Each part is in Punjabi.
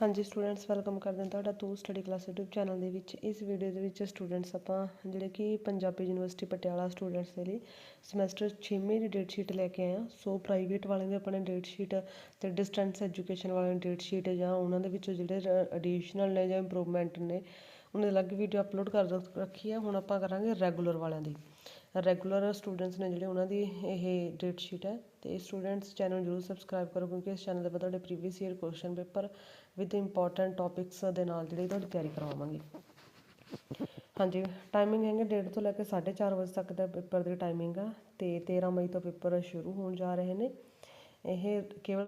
ਹਾਂਜੀ ਸਟੂਡੈਂਟਸ ਵੈਲਕਮ ਕਰਦੇ ਹਾਂ ਤੁਹਾਡਾ ਤੂੰ ਸਟੱਡੀ ਕਲਾਸ YouTube ਚੈਨਲ ਦੇ ਵਿੱਚ। ਇਸ ਵੀਡੀਓ ਦੇ ਵਿੱਚ ਸਟੂਡੈਂਟਸ ਆਪਾਂ ਜਿਹੜੇ ਕਿ ਪੰਜਾਬੀ ਯੂਨੀਵਰਸਿਟੀ ਪਟਿਆਲਾ ਸਟੂਡੈਂਟਸ ਦੇ ਲਈ ਸਮੈਸਟਰ 6ਵੀਂ ਦੀ ਡੇਟ ਸ਼ੀਟ ਲੈ ਕੇ ਆਏ ਹਾਂ। ਸੋ ਪ੍ਰਾਈਵੇਟ ਵਾਲਿਆਂ ਦੇ ਆਪਣੇ ਡੇਟ ਸ਼ੀਟ ਤੇ ਡਿਸਟੈਂਸ ਐਜੂਕੇਸ਼ਨ ਵਾਲਿਆਂ ਦੀ ਡੇਟ ਸ਼ੀਟ ਜਾਂ ਉਹਨਾਂ ਦੇ ਵਿੱਚੋਂ ਜਿਹੜੇ ਐਡੀਸ਼ਨਲ ਨੇ ਜਾਂ ਇੰਪਰੂਵਮੈਂਟ ਨੇ ਉਹਨਾਂ ਦੀ ਅਲੱਗ ਵੀਡੀਓ ਅਪਲੋਡ ਕਰ ਰੱਖੀ ਹੈ। ਹੁਣ ਆਪਾਂ ਕਰਾਂਗੇ ਰੈਗੂਲਰ ਵਾਲਿਆਂ ਦੀ। ਰੈਗੂਲਰ ਸਟੂਡੈਂਟਸ ਨੇ ਜਿਹੜੇ ਉਹਨਾਂ ਦੀ ਇਹ ਡੇਟ ਸ਼ੀਟ ਹੈ, ਤੇ ਸਟੂਡੈਂਟਸ ਚੈਨਲ ਜਰੂਰ ਸਬਸਕ੍ਰਾਈਬ ਕਰੋ, ਕਿਉਂਕਿ ਇਸ ਚੈਨਲ ਦੇ ਉੱਪਰ ਤੁਹਾਡੇ previous year question paper with important topics ਦੇ ਨਾਲ ਜਿਹੜੀ ਤੁਹਾਡੀ ਤਿਆਰੀ ਕਰਵਾਵਾਂਗੇ। ਹਾਂਜੀ ਟਾਈਮਿੰਗ ਹੈਗੇ ਡੇਢ ਤੋਂ ਲੈ ਕੇ 4:30 ਵਜੇ ਤੱਕ ਦਾ ਪੇਪਰ ਦੀ ਟਾਈਮਿੰਗ ਆ, ਤੇ 13 ਮਈ ਤੋਂ ਪੇਪਰ ਸ਼ੁਰੂ ਹੋਣ ਜਾ ਰਹੇ ਨੇ। ਇਹ ਕੇਵਲ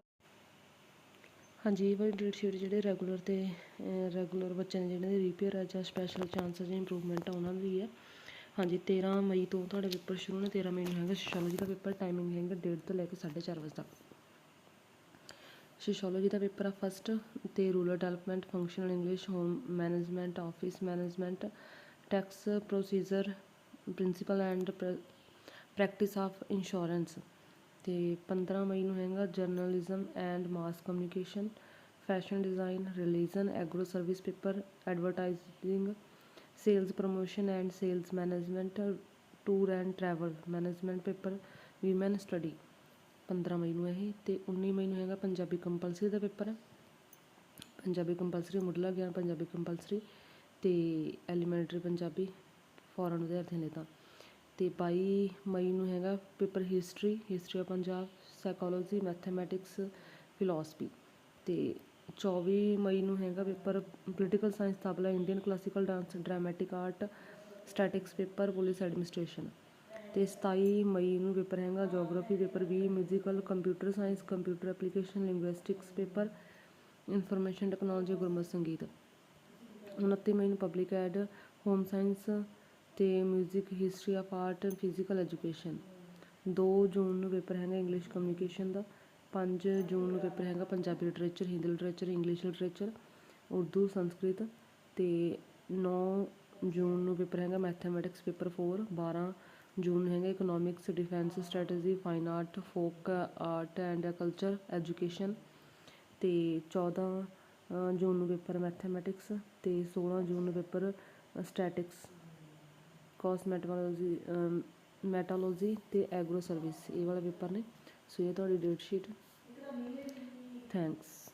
ਹਾਂਜੀ, ਇਹ ਵਾਲੀ ਡੇਟ ਸ਼ੀਟ ਜਿਹੜੇ ਰੈਗੂਲਰ ਤੇ ਰੈਗੂਲਰ ਬੱਚੇ ਨੇ ਜਿਹੜੇ ਰੀਪੇਅਰ ਆ ਜਾਂ ਸਪੈਸ਼ਲ ਚਾਂਸਸ ਜਾਂ ਇੰਪਰੂਵਮੈਂਟ ਆ, ਉਹਨਾਂ ਦੀ ਹੈ ਹਾਂਜੀ 13 ਮਈ ਤੋਂ ਤੁਹਾਡੇ ਪੇਪਰ ਸ਼ੁਰੂ ਨੇ 13 ਮਈ ਨੂੰ ਹੈਗਾ ਸੋਸ਼ੀਓਲੋਜੀ ਦਾ ਪੇਪਰ ਟਾਈਮਿੰਗ ਹੈਗਾ ਡੇਢ ਤੋਂ ਲੈ ਕੇ 4:30 ਵਜੇ ਤੱਕ। ਸੋਸ਼ੀਓਲੋਜੀ ਦਾ ਪੇਪਰ ਆ ਫਸਟ ਤੇ rural development functional English home management office management tax procedure principle and practice of insurance ਤੇ 15 ਮਈ ਨੂੰ ਹੈਗਾ journalism and mass communication fashion design religion agro service paper advertising sales promotion and sales management tour and travel management paper women study 15 ਮਈ ਨੂੰ ਇਹ, ਤੇ 19 ਮਈ ਨੂੰ ਹੈਗਾ ਪੰਜਾਬੀ ਕੰਪਲਸਰੀ ਦਾ ਪੇਪਰ ਪੰਜਾਬੀ ਕੰਪਲਸਰੀ ਮੁੱਢਲਾ ਗਿਆਨ, ਪੰਜਾਬੀ ਕੰਪਲਸਰੀ ਤੇ ਐਲੀਮੈਂਟਰੀ ਪੰਜਾਬੀ ਫੋਰਨ ਵਿਦਿਆਰਥੀਆਂ ਲਈ ਤਾਂ। ਤੇ 22 ਮਈ ਨੂੰ ਹੈਗਾ paper history history of Punjab psychology mathematics philosophy ਤੇ 24 ਮਈ ਨੂੰ ਹੈਗਾ paper political science tabla Indian classical dance dramatic art statistics paper police administration ਤੇ 27 ਮਈ ਨੂੰ ਪੇਪਰ ਹੈਗਾ geography paper 20 musical computer science computer application linguistics paper information technology ਗੁਰਮਤਿ ਸੰਗੀਤ। 29 ਮਈ ਨੂੰ ਪਬਲਿਕ ਐਡ ਹੋਮ ਸਾਇੰਸ ਤੇ music history of art physical education 2 ਜੂਨ ਨੂੰ ਪੇਪਰ ਹੈਗਾ ਇੰਗਲਿਸ਼ ਕਮਿਊਨੀਕੇਸ਼ਨ ਦਾ। ਪੰਜ ਜੂਨ ਨੂੰ ਪੇਪਰ ਹੈਗਾ, Punjabi literature Hindi literature English literature Urdu, Sanskrit ਤੇ 9 ਜੂਨ ਨੂੰ ਪੇਪਰ ਹੈਗਾ ਮੈਥਮੈਟਿਕਸ ਪੇਪਰ 4 12 ਜੂਨ ਨੂੰ ਹੈਗਾ economics defence strategy fine art folk art and culture education ਤੇ 14 ਜੂਨ ਨੂੰ ਪੇਪਰ ਮੈਥਮੈਟਿਕਸ ਤੇ 16 ਜੂਨ ਨੂੰ ਪੇਪਰ ਸਟੈਟਿਕਸ ਕੋਸਮੈਟੋਲੋਜੀ ਮੈਟਾਲੋਜੀ ਤੇ ਐਗਰੋ ਸਰਵਿਸ ਇਹ ਵਾਲਾ ਪੇਪਰ ਨੇ ਸੋ ਇਹ ਤੁਹਾਡੀ ਡੇਟ ਸ਼ੀਟ ਥੈਂਕਸ